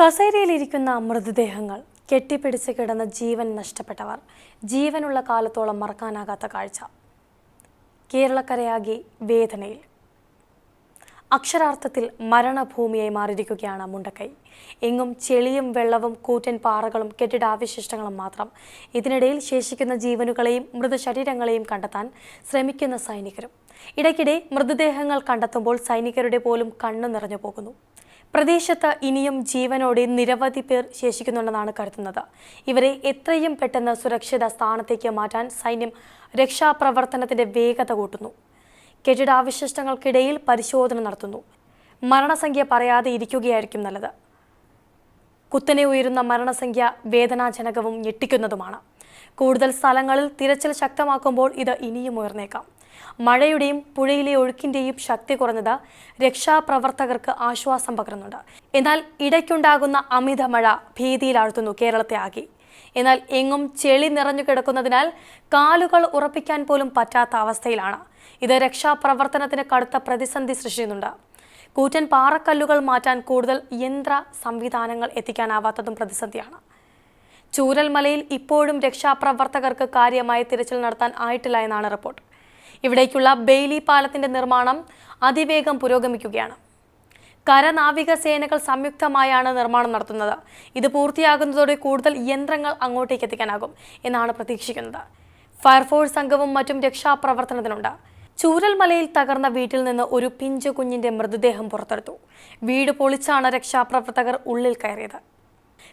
കസേരയിലിരിക്കുന്ന മൃതദേഹങ്ങൾ കെട്ടിപ്പിടിച്ച് കിടന്ന ജീവൻ നഷ്ടപ്പെട്ടവർ. ജീവനുള്ള കാലത്തോളം മറക്കാനാകാത്ത കാഴ്ച. കേരളക്കരയാകെ വേദനയിൽ. അക്ഷരാർത്ഥത്തിൽ മരണഭൂമിയായി മാറിയിരിക്കുകയാണ് മുണ്ടക്കൈ. എങ്ങും ചെളിയും വെള്ളവും കൂറ്റൻ പാറകളും കെട്ടിടാവശിഷ്ടങ്ങളും മാത്രം ഇതിനിടയിൽ ശേഷിക്കുന്ന ജീവനുകളെയും മൃതശരീരങ്ങളെയും കണ്ടെത്താൻ ശ്രമിക്കുന്ന സൈനികരും. ഇടയ്ക്കിടെ മൃതദേഹങ്ങൾ കണ്ടെത്തുമ്പോൾ സൈനികരുടെ പോലും കണ്ണു നിറഞ്ഞു പോകുന്നു. പ്രദേശത്ത് ഇനിയും ജീവനോടെ നിരവധി പേർ ശേഷിക്കുന്നുണ്ടെന്നാണ് കരുതുന്നത്. ഇവരെ എത്രയും പെട്ടെന്ന് സുരക്ഷിത സ്ഥാനത്തേക്ക് മാറ്റാൻ സൈന്യം രക്ഷാപ്രവർത്തനത്തിന്റെ വേഗത കൂട്ടുന്നു. കെട്ടിടാവശിഷ്ടങ്ങൾക്കിടയിൽ പരിശോധന നടത്തുന്നു. മരണസംഖ്യ പറയാതെ ഇരിക്കുകയായിരിക്കും നല്ലത്. കുത്തനെ ഉയരുന്ന മരണസംഖ്യ വേദനാജനകവും ഞെട്ടിക്കുന്നതുമാണ്. കൂടുതൽ സ്ഥലങ്ങളിൽ തിരച്ചിൽ ശക്തമാക്കുമ്പോൾ ഇത് ഇനിയും ഉയർന്നേക്കാം. മഴയുടെയും പുഴയിലെ ഒഴുക്കിന്റെയും ശക്തി കുറഞ്ഞത് രക്ഷാപ്രവർത്തകർക്ക് ആശ്വാസം പകരുന്നുണ്ട്. എന്നാൽ ഇടയ്ക്കുണ്ടാകുന്ന അമിത മഴ ഭീതിയിലാഴ്ത്തുന്നു കേരളത്തെ ആകെ. എന്നാൽ എങ്ങും ചെളി നിറഞ്ഞു കിടക്കുന്നതിനാൽ കാലുകൾ ഉറപ്പിക്കാൻ പോലും പറ്റാത്ത അവസ്ഥയിലാണ്. ഇത് രക്ഷാപ്രവർത്തനത്തിന് കടുത്ത പ്രതിസന്ധി സൃഷ്ടിക്കുന്നുണ്ട്. കൂറ്റൻ പാറക്കല്ലുകൾ മാറ്റാൻ കൂടുതൽ യന്ത്ര സംവിധാനങ്ങൾ എത്തിക്കാനാവാത്തതും പ്രതിസന്ധിയാണ്. ചൂരൽമലയിൽ ഇപ്പോഴും രക്ഷാപ്രവർത്തകർക്ക് കാര്യമായ തിരച്ചിൽ നടത്താൻ ആയിട്ടില്ല എന്നാണ് റിപ്പോർട്ട്. ഇവിടേക്കുള്ള ബെയ്ലി പാലത്തിന്റെ നിർമ്മാണം അതിവേഗം പുരോഗമിക്കുകയാണ്. കരനാവിക സേനകൾ സംയുക്തമായാണ് നിർമ്മാണം നടത്തുന്നത്. ഇത് പൂർത്തിയാകുന്നതോടെ കൂടുതൽ യന്ത്രങ്ങൾ അങ്ങോട്ടേക്ക് എത്തിക്കാനാകും എന്നാണ് പ്രതീക്ഷിക്കുന്നത്. ഫയർഫോഴ്സ് സംഘവും മറ്റും രക്ഷാപ്രവർത്തനത്തിനുണ്ട്. ചൂരൽമലയിൽ തകർന്ന വീട്ടിൽ നിന്ന് ഒരു പിഞ്ചു കുഞ്ഞിന്റെ മൃതദേഹം പുറത്തെടുത്തു. വീട് പൊളിച്ചാണ് രക്ഷാപ്രവർത്തകർ ഉള്ളിൽ കയറിയത്.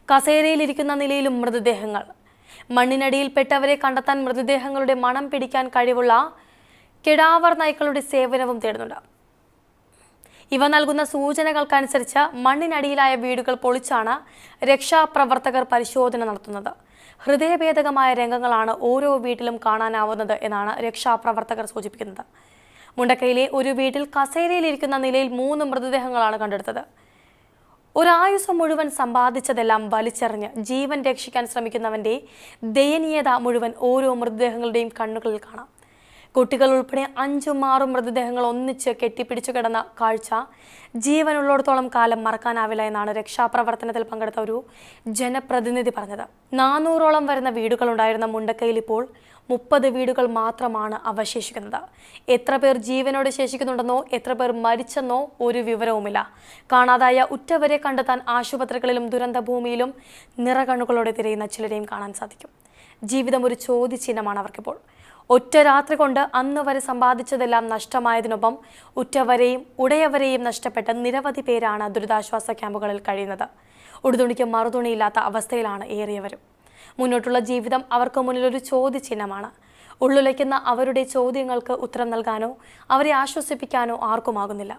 കസേരയിലിരിക്കുന്ന നിലയിലും മൃതദേഹങ്ങൾ. മണ്ണിനടിയിൽപ്പെട്ടവരെ കണ്ടെത്താൻ മൃതദേഹങ്ങളുടെ മണം പിടിക്കാൻ കഴിവുള്ള കിടാവർ നായ്ക്കളുടെ സേവനവും തേടുന്നുണ്ട്. ഇവ നൽകുന്ന സൂചനകൾക്കനുസരിച്ച് മണ്ണിനടിയിലായ വീടുകൾ പൊളിച്ചാണ് രക്ഷാപ്രവർത്തകർ പരിശോധന നടത്തുന്നത്. ഹൃദയഭേദകമായ രംഗങ്ങളാണ് ഓരോ വീട്ടിലും കാണാനാവുന്നത് എന്നാണ് രക്ഷാപ്രവർത്തകർ സൂചിപ്പിക്കുന്നത്. മുണ്ടക്കയിലെ ഒരു വീട്ടിൽ കസേരയിലിരിക്കുന്ന നിലയിൽ മൂന്ന് മൃതദേഹങ്ങളാണ് കണ്ടെടുത്തത്. ഒരായുസം മുഴുവൻ സമ്പാദിച്ചതെല്ലാം വലിച്ചെറിഞ്ഞ് ജീവൻ രക്ഷിക്കാൻ ശ്രമിക്കുന്നവന്റെ ദയനീയത മുഴുവൻ ഓരോ മൃതദേഹങ്ങളുടെയും കണ്ണുകളിൽ കാണാം. കുട്ടികൾ ഉൾപ്പെടെ അഞ്ചും ആറും മൃതദേഹങ്ങൾ ഒന്നിച്ച് കെട്ടിപ്പിടിച്ചു കിടന്ന കാഴ്ച ജീവനുള്ളിടത്തോളം കാലം മറക്കാനാവില്ല എന്നാണ് രക്ഷാപ്രവർത്തനത്തിൽ പങ്കെടുത്ത ഒരു ജനപ്രതിനിധി പറഞ്ഞത്. നാനൂറോളം വരുന്ന വീടുകളുണ്ടായിരുന്ന മുണ്ടക്കയിൽ ഇപ്പോൾ മുപ്പത് വീടുകൾ മാത്രമാണ് അവശേഷിക്കുന്നത്. എത്ര പേർ ജീവനോടെ ശേഷിക്കുന്നുണ്ടെന്നോ എത്ര പേർ മരിച്ചെന്നോ ഒരു വിവരവുമില്ല. കാണാതായ ഉറ്റവരെ കണ്ടെത്താൻ ആശുപത്രികളിലും ദുരന്തഭൂമിയിലും നിറകണ്ണുകളോടെ തിരയുന്ന ചിലരെയും കാണാൻ സാധിക്കും. ജീവിതം ഒരു ചോദ്യചിഹ്നമാണ് അവർക്കിപ്പോൾ. ഒറ്റ രാത്രി കൊണ്ട് അന്ന് വരെ സമ്പാദിച്ചതെല്ലാം നഷ്ടമായതിനൊപ്പം ഉറ്റവരെയും ഉടയവരെയും നഷ്ടപ്പെട്ട നിരവധി പേരാണ് ദുരിതാശ്വാസ ക്യാമ്പുകളിൽ കഴിയുന്നത്. ഉടുതുണിക്ക് മറുതുണിയില്ലാത്ത അവസ്ഥയിലാണ് ഏറിയവരും. മുന്നോട്ടുള്ള ജീവിതം അവർക്ക് മുന്നിൽ ഒരു ചോദ്യചിഹ്നമാണ്. ഉള്ളുലയ്ക്കുന്ന അവരുടെ ചോദ്യങ്ങൾക്ക് ഉത്തരം നൽകാനോ അവരെ ആശ്വസിപ്പിക്കാനോ ആർക്കുമാകുന്നില്ല